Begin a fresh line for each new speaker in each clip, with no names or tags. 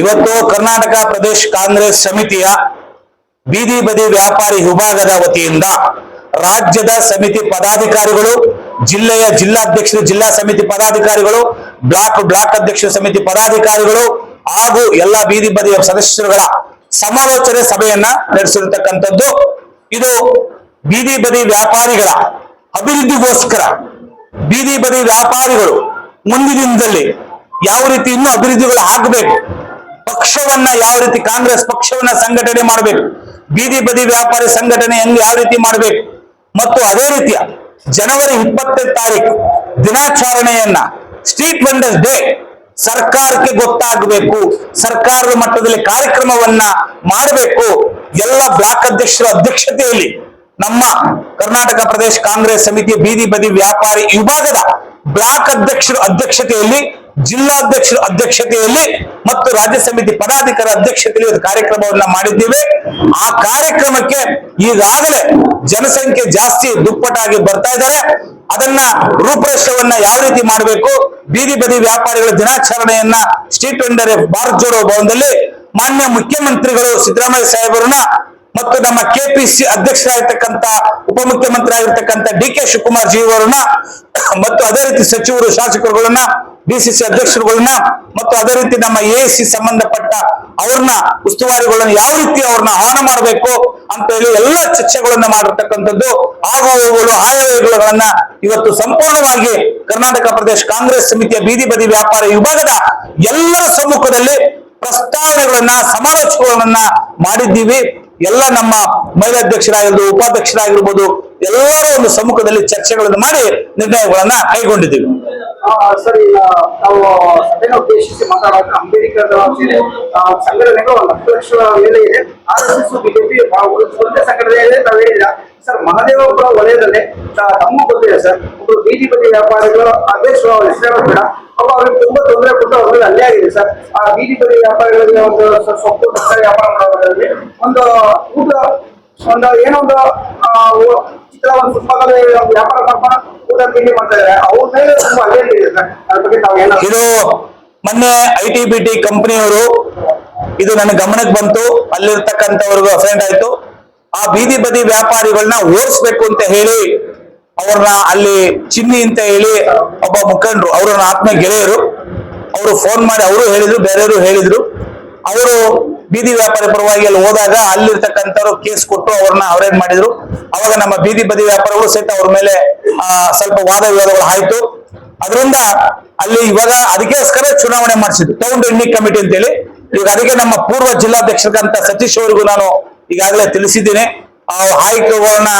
ಇವತ್ತು ಕರ್ನಾಟಕ ಪ್ರದೇಶ ಕಾಂಗ್ರೆಸ್ ಸಮಿತಿಯ ಬೀದಿ ಬದಿ ವ್ಯಾಪಾರಿ ವಿಭಾಗದ ವತಿಯಿಂದ ರಾಜ್ಯದ ಸಮಿತಿ ಪದಾಧಿಕಾರಿಗಳು, ಜಿಲ್ಲೆಯ ಜಿಲ್ಲಾಧ್ಯಕ್ಷರು, ಜಿಲ್ಲಾ ಸಮಿತಿ ಪದಾಧಿಕಾರಿಗಳು, ಬ್ಲಾಕ್ ಬ್ಲಾಕ್ ಅಧ್ಯಕ್ಷ ಸಮಿತಿ ಪದಾಧಿಕಾರಿಗಳು ಹಾಗೂ ಎಲ್ಲ ಬೀದಿ ಬದಿಯ ಸದಸ್ಯರುಗಳ ಸಮಾಲೋಚನೆ ಸಭೆಯನ್ನ ನಡೆಸಿರತಕ್ಕಂಥದ್ದು. ಇದು ಬೀದಿ ಬದಿ ವ್ಯಾಪಾರಿಗಳ ಅಭಿವೃದ್ಧಿಗೋಸ್ಕರ. ಬೀದಿ ಬದಿ ವ್ಯಾಪಾರಿಗಳು ಮುಂದಿನ ದಿನದಲ್ಲಿ ಯಾವ ರೀತಿ ಇನ್ನೂ ಅಭಿವೃದ್ಧಿಗಳು ಆಗಬೇಕು, ಪಕ್ಷವನ್ನ ಯಾವ ರೀತಿ ಕಾಂಗ್ರೆಸ್ ಪಕ್ಷವನ್ನ ಸಂಘಟನೆ ಮಾಡಬೇಕು, ಬೀದಿ ಬದಿ ವ್ಯಾಪಾರಿ ಸಂಘಟನೆ ಹೆಂಗ್ ಯಾವ ರೀತಿ ಮಾಡಬೇಕು, ಮತ್ತು ಅದೇ ರೀತಿಯ ಜನವರಿ ಇಪ್ಪತ್ತನೇ ತಾರೀಕು ದಿನಾಚರಣೆಯನ್ನ ಸ್ಟ್ರೀಟ್ ವೆಂಡರ್ಸ್ ಡೇ ಸರ್ಕಾರಕ್ಕೆ ಗೊತ್ತಾಗಬೇಕು, ಸರ್ಕಾರದ ಮಟ್ಟದಲ್ಲಿ ಕಾರ್ಯಕ್ರಮವನ್ನ ಮಾಡಬೇಕು. ಎಲ್ಲ ಬ್ಲಾಕ್ ಅಧ್ಯಕ್ಷರ ಅಧ್ಯಕ್ಷತೆಯಲ್ಲಿ ನಮ್ಮ ಕರ್ನಾಟಕ ಪ್ರದೇಶ ಕಾಂಗ್ರೆಸ್ ಸಮಿತಿ ಬೀದಿ ಬದಿ ವ್ಯಾಪಾರಿ ವಿಭಾಗದ ಬ್ಲಾಕ್ ಅಧ್ಯಕ್ಷರ ಅಧ್ಯಕ್ಷತೆಯಲ್ಲಿ ಜಿಲ್ಲಾಧ್ಯಕ್ಷರ ಅಧ್ಯಕ್ಷತೆಯಲ್ಲಿ ಮತ್ತು ರಾಜ್ಯ ಸಮಿತಿ ಪದಾಧಿಕಾರ ಅಧ್ಯಕ್ಷತೆಯಲ್ಲಿ ಒಂದು ಕಾರ್ಯಕ್ರಮವನ್ನ ಮಾಡಿದ್ದೇವೆ. ಆ ಕಾರ್ಯಕ್ರಮಕ್ಕೆ ಈಗಾಗಲೇ ಜನಸಂಖ್ಯೆ ಜಾಸ್ತಿ ದುಪ್ಪಟ್ಟಾಗಿ ಬರ್ತಾ ಇದ್ದಾರೆ. ಅದನ್ನ ರೂಪರೇಷವನ್ನ ಯಾವ ರೀತಿ ಮಾಡಬೇಕು? ಬೀದಿ ಬದಿ ವ್ಯಾಪಾರಿಗಳ ದಿನಾಚರಣೆಯನ್ನ ಸ್ಟ್ರೀಟ್ ವೆಂಡರ್ ಭಾರತ್ ಜೋಡೋ ಭವನದಲ್ಲಿ ಮಾನ್ಯ ಮುಖ್ಯಮಂತ್ರಿಗಳು ಸಿದ್ದರಾಮಯ್ಯ ಸಾಹೇಬರನ್ನ ಮತ್ತು ನಮ್ಮ ಕೆಪಿಸಿ ಅಧ್ಯಕ್ಷರಾಗಿರ್ತಕ್ಕಂಥ ಉಪಮುಖ್ಯಮಂತ್ರಿ ಆಗಿರ್ತಕ್ಕಂಥ ಡಿ ಕೆ ಶಿವಕುಮಾರ್ ಜಿ ಅವರನ್ನ ಮತ್ತು ಅದೇ ರೀತಿ ಸಚಿವರು ಶಾಸಕರುಗಳನ್ನ ಡಿಸಿಸಿ ಅಧ್ಯಕ್ಷರುಗಳನ್ನ ಮತ್ತು ಅದೇ ರೀತಿ ನಮ್ಮ ಎ ಸಿ ಸಂಬಂಧಪಟ್ಟ ಅವ್ರನ್ನ, ಉಸ್ತುವಾರಿಗಳನ್ನ ಯಾವ ರೀತಿ ಅವ್ರನ್ನ ಆಹ್ವಾನ ಮಾಡಬೇಕು ಅಂತ ಹೇಳಿ ಎಲ್ಲ ಚರ್ಚೆಗಳನ್ನ ಮಾಡಿರ್ತಕ್ಕಂಥದ್ದು ಆಗು ಹೋಗುಗಳು ಆಯವ್ಯಯಗಳನ್ನ ಇವತ್ತು ಸಂಪೂರ್ಣವಾಗಿ ಕರ್ನಾಟಕ ಪ್ರದೇಶ ಕಾಂಗ್ರೆಸ್ ಸಮಿತಿಯ ಬೀದಿ ಬದಿ ವ್ಯಾಪಾರ ವಿಭಾಗದ ಎಲ್ಲರ ಸಮ್ಮುಖದಲ್ಲಿ ಪ್ರಸ್ತಾವನೆಗಳನ್ನ ಸಮಾಲೋಚನೆಗಳನ್ನ ಮಾಡಿದ್ದೀವಿ. ಎಲ್ಲ ನಮ್ಮ ಮಹಿಳಾಧ್ಯಕ್ಷರಾಗಿರ್ಬೋದು ಉಪಾಧ್ಯಕ್ಷರಾಗಿರ್ಬೋದು, ಎಲ್ಲರ ಒಂದು ಸಮ್ಮುಖದಲ್ಲಿ ಚರ್ಚೆಗಳನ್ನು ಮಾಡಿ ನಿರ್ಣಯಗಳನ್ನ ಕೈಗೊಂಡಿದ್ದೀವಿ.
ಸರ್ ಈಗ ನಾವು ಸಭೆನ ಉದ್ದೇಶಿಸಿ ಮಾತಾಡೋಕೆ ಅಂಬೇಡ್ಕರ್ ಸಂಘಟನೆಗಳು ಒಂದು ಹತ್ತು ಲಕ್ಷ ಮೇಲೆ ಇದೆ. ಆರ್ ಬಿಜೆಪಿ ಒಂದೇ ಸಂಘಟನೆ ಇದೆ ನಾವು ಹೇಳಿಲ್ಲ. ಸರ್ ಮಹದೇವಪುರ ವಲಯದಲ್ಲಿ ತಮ್ಮ ಗೊತ್ತಿದೆ ಸರ್. ಒಬ್ಬರು ಬೀದಿ ಬದಿ ವ್ಯಾಪಾರಿಗಳು ಅಧ್ಯಕ್ಷ ಹೆಸರು ಬೇಡ ಅವ ಅವ್ರಿಗೆ ತುಂಬಾ ತೊಂದರೆ ಕೊಟ್ಟು ಅವ್ರಿಗೆ ಅಲ್ಲೇ ಆಗಿದೆ ಸರ್. ಆ ಬೀದಿ ಬದಿ ವ್ಯಾಪಾರಿಗಳಿಗೆ ಒಂದು ಸೊಪ್ಪು ತರಕಾರಿ ವ್ಯಾಪಾರ ಮಾಡೋದ್ರಲ್ಲಿ ಒಂದು ಊಟ ಒಂದು ಏನೋ ಒಂದು ಆ, ಚಿತ್ರ ಒಂದು ಪುಸ್ತಕದಲ್ಲಿ ವ್ಯಾಪಾರ ಮಾಡ್ಕೊಂಡು ಇದೆ.
ಮೊನ್ನೆ ಐ ಟಿ ಬಿ ಟಿ ಕಂಪನಿಯವರು ಇದು ನನ್ನ ಗಮನಕ್ಕೆ ಬಂತು. ಅಲ್ಲಿರ್ತಕ್ಕಂಥವ್ರಿಗೂ ಅಫೆಂಡ್ ಆಯ್ತು. ಆ ಬೀದಿ ಬದಿ ವ್ಯಾಪಾರಿಗಳನ್ನ ಓಡಿಸ್ಬೇಕು ಅಂತ ಹೇಳಿ ಅವ್ರನ್ನ ಅಲ್ಲಿ ಚಿನ್ನಿ ಅಂತ ಹೇಳಿ ಒಬ್ಬ ಮುಖಂಡರು ಅವರ ಆತ್ಮ ಗೆಳೆಯರು ಅವರು ಫೋನ್ ಮಾಡಿ ಅವರು ಹೇಳಿದ್ರು, ಬೇರೆಯವರು ಹೇಳಿದ್ರು. ಅವರು ಬೀದಿ ವ್ಯಾಪಾರಿ ಪರವಾಗಿ ಅಲ್ಲಿ ಹೋದಾಗ ಅಲ್ಲಿರ್ತಕ್ಕಂಥವ್ರು ಕೇಸ್ ಕೊಟ್ಟು ಅವ್ರನ್ನ ಅವರೇನ್ ಮಾಡಿದ್ರು. ಅವಾಗ ನಮ್ಮ ಬೀದಿ ಬದಿ ವ್ಯಾಪಾರಿಗಳು ಸಹಿತ ಅವ್ರ ಮೇಲೆ ಸ್ವಲ್ಪ ವಾದ ವಿವಾದಗಳು ಆಯ್ತು. ಅದರಿಂದ ಅಲ್ಲಿ ಇವಾಗ ಅದಕ್ಕೋಸ್ಕರ ಚುನಾವಣೆ ಮಾಡಿಸಿದ್ರು. ಟೌನ್ ಎಂಡಿಂಗ್ ಕಮಿಟಿ ಅಂತೇಳಿ. ಈಗ ಅದಕ್ಕೆ ನಮ್ಮ ಪೂರ್ವ ಜಿಲ್ಲಾಧ್ಯಕ್ಷರಂತ ಸತೀಶ್ ಅವರಿಗೂ ನಾನು ಈಗಾಗಲೇ ತಿಳಿಸಿದ್ದೇನೆ. ಆ ಆಯುಕ್ತಗಳನ್ನ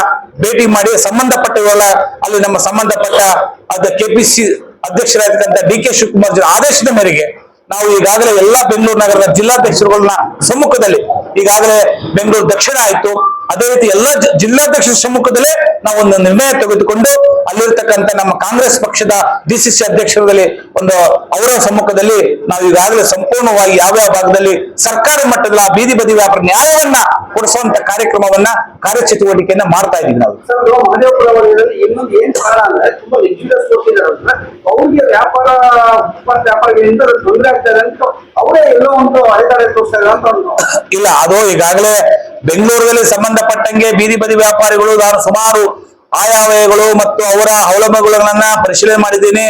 ಭೇಟಿ ಮಾಡಿ ಸಂಬಂಧಪಟ್ಟ ಇವೆಲ್ಲ ಅಲ್ಲಿ ನಮ್ಮ ಸಂಬಂಧಪಟ್ಟ ಅದ ಕೆಪಿಸಿ ಅಧ್ಯಕ್ಷರಾಗಿರ್ತಕ್ಕಂಥ ಡಿ ಕೆ ಶಿವಕುಮಾರ್ ಜಿ ಆದೇಶದ ಮೇರೆಗೆ ನಾವು ಈಗಾಗಲೇ ಎಲ್ಲಾ ಬೆಂಗಳೂರು ನಗರದ ಜಿಲ್ಲಾಧ್ಯಕ್ಷರುಗಳನ್ನ ಸಮ್ಮುಖದಲ್ಲಿ ಈಗಾಗಲೇ ಬೆಂಗಳೂರು ದಕ್ಷಿಣ ಆಯ್ತು. ಅದೇ ರೀತಿ ಎಲ್ಲ ಜಿಲ್ಲಾಧ್ಯಕ್ಷರ ಸಮ್ಮುಖದಲ್ಲೇ ನಾವು ಒಂದು ನಿರ್ಣಯ ತೆಗೆದುಕೊಂಡು ಅಲ್ಲಿರ್ತಕ್ಕಂಥ ನಮ್ಮ ಕಾಂಗ್ರೆಸ್ ಪಕ್ಷದ ಡಿಸಿಸಿ ಅಧ್ಯಕ್ಷರಲ್ಲಿ ಒಂದು ಅವರ ಸಮ್ಮುಖದಲ್ಲಿ ನಾವು ಈಗಾಗಲೇ ಸಂಪೂರ್ಣವಾಗಿ ಯಾವ ಯಾವ ಭಾಗದಲ್ಲಿ ಸರ್ಕಾರಿ ಮಟ್ಟದ ಆ ಬೀದಿ ಬದಿ ವ್ಯಾಪಾರ ನ್ಯಾಯವನ್ನ ಕೊಡಿಸುವಂತ ಕಾರ್ಯಕ್ರಮವನ್ನ ಕಾರ್ಯಚಟುವಟಿಕೆಯನ್ನ ಮಾಡ್ತಾ ಇದ್ದೀವಿ ನಾವು.
ಇನ್ನೊಂದು ಏನ್ ಕಾರಣ ಅಂದ್ರೆ ತುಂಬಾ ಅವ್ರಿಗೆ ವ್ಯಾಪಾರ ಫುಟ್ಪಾತ್ ವ್ಯಾಪಾರಿಗಳಿಂದ ತೊಂದರೆ ಆಗ್ತಾರೆ ಅಂತ ಅವರೇ ಎಲ್ಲೋ ಒಂದು ಅಡೆತಡೆ ತೋರಿಸ್ತಾ ಅಂತ
ಇಲ್ಲ ಅದು ಈಗಾಗಲೇ ಬೆಂಗಳೂರಲ್ಲಿ ಸಂಬಂಧಪಟ್ಟಂಗೆ ಬೀದಿ ಬದಿ ವ್ಯಾಪಾರಿಗಳು, ನಾನು ಸುಮಾರು ಆಯಾವಯಗಳು ಮತ್ತು ಅವರ ಅವಲಂಬಗಳನ್ನ ಪರಿಶೀಲನೆ ಮಾಡಿದ್ದೀನಿ.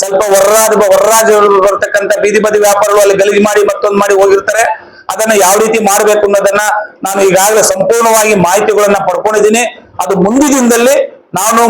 ಸ್ವಲ್ಪ ಹೊರರಾಜ ಹೊರರಾಜ ಬರ್ತಕ್ಕಂಥ ಬೀದಿ ಬದಿ ವ್ಯಾಪಾರಗಳು ಅಲ್ಲಿ ಗಲೀಜು ಮಾಡಿ ಮತ್ತೊಂದು ಮಾಡಿ ಹೋಗಿರ್ತಾರೆ. ಅದನ್ನ ಯಾವ ರೀತಿ ಮಾಡಬೇಕು ಅನ್ನೋದನ್ನ ನಾನು ಈಗಾಗಲೇ ಸಂಪೂರ್ಣವಾಗಿ ಮಾಹಿತಿಗಳನ್ನ ಪಡ್ಕೊಂಡಿದ್ದೀನಿ. ಅದು ಮುಂದಿನ ದಿನದಲ್ಲಿ ನಾನು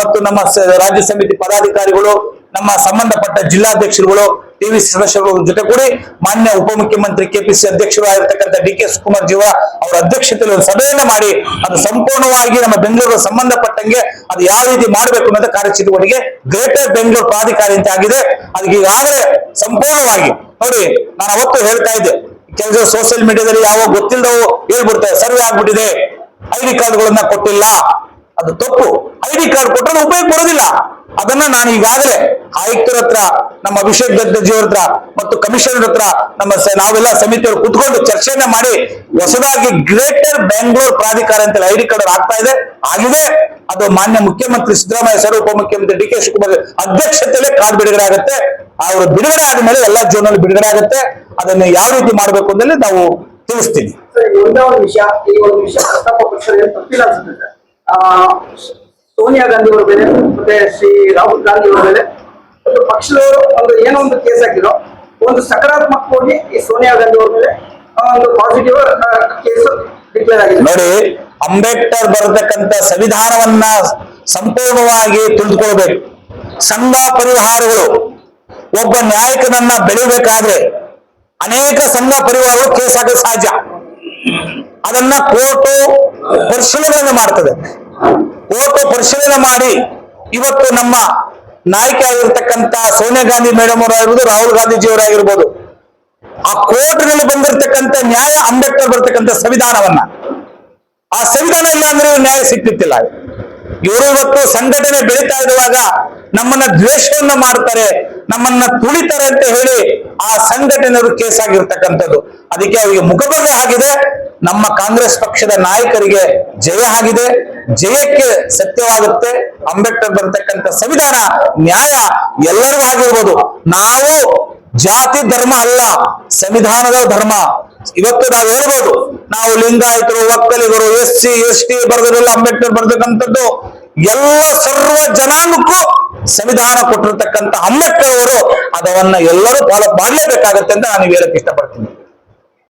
ಮತ್ತು ನಮ್ಮ ರಾಜ್ಯ ಸಮಿತಿ ಪದಾಧಿಕಾರಿಗಳು, ನಮ್ಮ ಸಂಬಂಧಪಟ್ಟ ಜಿಲ್ಲಾಧ್ಯಕ್ಷರುಗಳು ಟಿವಿ ಸದಸ್ಯರು ಜೊತೆ ಕೂಡಿ ಮಾನ್ಯ ಉಪಮುಖ್ಯಮಂತ್ರಿ ಕೆಪಿಸಿ ಅಧ್ಯಕ್ಷರು ಆಗಿರ್ತಕ್ಕಂಥ ಡಿ ಕೆ ಸುಕುಮಾರ್ ಜೀವ ಅವರ ಅಧ್ಯಕ್ಷತೆಯಲ್ಲಿ ಒಂದು ಸಭೆಯನ್ನ ಮಾಡಿ ಅದು ಸಂಪೂರ್ಣವಾಗಿ ನಮ್ಮ ಬೆಂಗಳೂರು ಸಂಬಂಧಪಟ್ಟಂಗೆ ಅದು ಯಾವ ರೀತಿ ಮಾಡಬೇಕು ಅನ್ನೋದು ಕಾರ್ಯಚಟುವಟಿಕೆ ಗ್ರೇಟರ್ ಬೆಂಗಳೂರು ಪ್ರಾಧಿಕಾರ ಅಂತ ಆಗಿದೆ. ಅದಕ್ಕೆ ಈಗಾಗಲೇ ಸಂಪೂರ್ಣವಾಗಿ ನೋಡಿ, ನಾನು ಅವತ್ತು ಹೇಳ್ತಾ ಇದ್ದೆ ಕೆಲಸ ಸೋಷಿಯಲ್ ಮೀಡಿಯಾದಲ್ಲಿ ಯಾವ ಗೊತ್ತಿಲ್ಲದವು ಹೇಳ್ಬಿಡ್ತಾರೆ ಸರ್ವೆ ಆಗ್ಬಿಟ್ಟಿದೆ. ಐ ಡಿ ಕಾರ್ಡ್ಗಳನ್ನ ಕೊಟ್ಟಿಲ್ಲ. ಅದು ತಪ್ಪು. ಐ ಡಿ ಕಾರ್ಡ್ ಕೊಟ್ಟರೆ ಉಪಯೋಗ ಕೊಡೋದಿಲ್ಲ. ಅದನ್ನ ನಾನು ಈಗಾಗಲೇ ಆಯುಕ್ತರ ಹತ್ರ, ನಮ್ಮ ಅಭಿಷೇಕ್ ದತ್ತಜಿಯವ್ರ ಹತ್ರ ಮತ್ತು ಕಮಿಷನರ್ ಹತ್ರ ನಮ್ಮ ನಾವೆಲ್ಲ ಸಮಿತಿಯವರು ಕುತ್ಕೊಂಡು ಚರ್ಚೆಯನ್ನ ಮಾಡಿ ಹೊಸದಾಗಿ ಗ್ರೇಟರ್ ಬೆಂಗಳೂರು ಪ್ರಾಧಿಕಾರ ಅಂತ ಐ ಡಿ ಕಾರ್ಡ್ ಆಗ್ತಾ ಇದೆ. ಆಗಿದೆ. ಅದು ಮಾನ್ಯ ಮುಖ್ಯಮಂತ್ರಿ ಸಿದ್ದರಾಮಯ್ಯ ಸರ್, ಉಪಮುಖ್ಯಮಂತ್ರಿ ಡಿ ಕೆ ಶಿವಕುಮಾರ್ ಅಧ್ಯಕ್ಷತೆಯಲ್ಲೇ ಕಾರ್ಡ್ ಬಿಡುಗಡೆ ಆಗುತ್ತೆ. ಅವರು ಬಿಡುಗಡೆ ಆದ್ಮೇಲೆ ಎಲ್ಲಾ ಜೋನಲ್ಲಿ ಬಿಡುಗಡೆ ಆಗುತ್ತೆ. ಅದನ್ನು ಯಾವ ರೀತಿ ಮಾಡಬೇಕು ಅಂತೇಳಿ ನಾವು ತಿಳಿಸ್ತೀನಿ
ಸೋನಿಯಾ ಗಾಂಧಿ ಅವರ ಮೇಲೆ ಮತ್ತೆ ಶ್ರೀ ರಾಹುಲ್ ಗಾಂಧಿ ಅವರ ಮೇಲೆ ಒಂದು ಪಕ್ಷದವರು ಒಂದು ಏನೋ ಒಂದು ಕೇಸ್ ಹಾಕಿರೋ ಒಂದು ಸಕಾರಾತ್ಮಕವಾಗಿ ಈ ಸೋನಿಯಾ ಗಾಂಧಿ ಅವರ ಮೇಲೆ ಒಂದು ಪಾಸಿಟಿವ್ ಕೇಸ್ ಡಿಕ್ಲೇರ್ ಆಗಿದೆ.
ನೋಡಿ, ಅಂಬೇಡ್ಕರ್ ಬರತಕ್ಕಂತ ಸಂವಿಧಾನವನ್ನ ಸಂಪೂರ್ಣವಾಗಿ ತಿಳಿದುಕೊಳ್ಬೇಕು. ಸಂಘ ಪರಿವಾರಗಳು, ಒಬ್ಬ ನ್ಯಾಯಕನನ್ನ ಬೆಳಿಬೇಕಾದ್ರೆ ಅನೇಕ ಸಂಘ ಪರಿವಾರಗಳು ಕೇಸ್ ಹಾಕಲು ಸಹಜ ಅದನ್ನ ಕೋರ್ಟು ಪರಿಶೀಲನೆ ಮಾಡ್ತದೆ. ಕೋರ್ಟು ಪರಿಶೀಲನೆ ಮಾಡಿ ಇವತ್ತು ನಮ್ಮ ನಾಯಕಿ ಆಗಿರ್ತಕ್ಕಂತ ಸೋನಿಯಾ ಗಾಂಧಿ ಮೇಡಮ್ ಅವರಾಗಿರ್ಬೋದು ರಾಹುಲ್ ಗಾಂಧೀಜಿಯವರಾಗಿರ್ಬೋದು ಆ ಕೋರ್ಟ್ನಲ್ಲಿ ಬಂದಿರತಕ್ಕಂತ ನ್ಯಾಯ ಅಂಬೇಡ್ಕರ್ ಬರ್ತಕ್ಕಂಥ ಸಂವಿಧಾನವನ್ನ. ಆ ಸಂವಿಧಾನ ಇಲ್ಲ ಅಂದ್ರೆ ನ್ಯಾಯ ಸಿಕ್ತಿತ್ತಿಲ್ಲ ಇವರು ಇವತ್ತು ಸಂಘಟನೆ ಬೆಳೀತಾ ಇರುವಾಗ ನಮ್ಮನ್ನ ದ್ವೇಷವನ್ನ ಮಾಡ್ತಾರೆ, ನಮ್ಮನ್ನ ತುಳಿತಾರೆ ಅಂತ ಹೇಳಿ ಆ ಸಂಘಟನೆಯವರು ಕೇಸ್ ಆಗಿರ್ತಕ್ಕಂಥದ್ದು ಅದಕ್ಕೆ ಅವರಿಗೆ ಮುಖಭಂಗ ಆಗಿದೆ. ನಮ್ಮ ಕಾಂಗ್ರೆಸ್ ಪಕ್ಷದ ನಾಯಕರಿಗೆ ಜಯ ಆಗಿದೆ. ಜಯಕ್ಕೆ ಸತ್ಯವಾಗುತ್ತೆ. ಅಂಬೇಡ್ಕರ್ ಬರ್ತಕ್ಕಂಥ ಸಂವಿಧಾನ, ನ್ಯಾಯ ಎಲ್ಲರಿಗೂ ಆಗಿರ್ಬೋದು. ನಾವು ಜಾತಿ ಧರ್ಮ ಅಲ್ಲ, ಸಂವಿಧಾನದ ಧರ್ಮ. ಇವತ್ತು ನಾವು ಹೇಳ್ಬೋದು, ನಾವು ಲಿಂಗಾಯತರು ಒಕ್ಕಲಿಗರು ಎಸ್ ಸಿ ಎಸ್ ಟಿ ಬರೆದಿರಲ್ಲ ಅಂಬೇಡ್ಕರ್ ಬರ್ತಕ್ಕಂಥದ್ದು, ಎಲ್ಲ ಸರ್ವ ಜನಾಂಗಕ್ಕೂ ಸಂವಿಧಾನ ಕೊಟ್ಟಿರ್ತಕ್ಕಂಥ ಅಂಬೇಡ್ಕರ್ ಅವರು ಅದನ್ನ ಎಲ್ಲರೂ ಫಾಲೋ ಮಾಡಲೇಬೇಕಾಗತ್ತೆ ಅಂತ ನಾನು ಹೇಳಕ್ ಇಷ್ಟಪಡ್ತೀನಿ.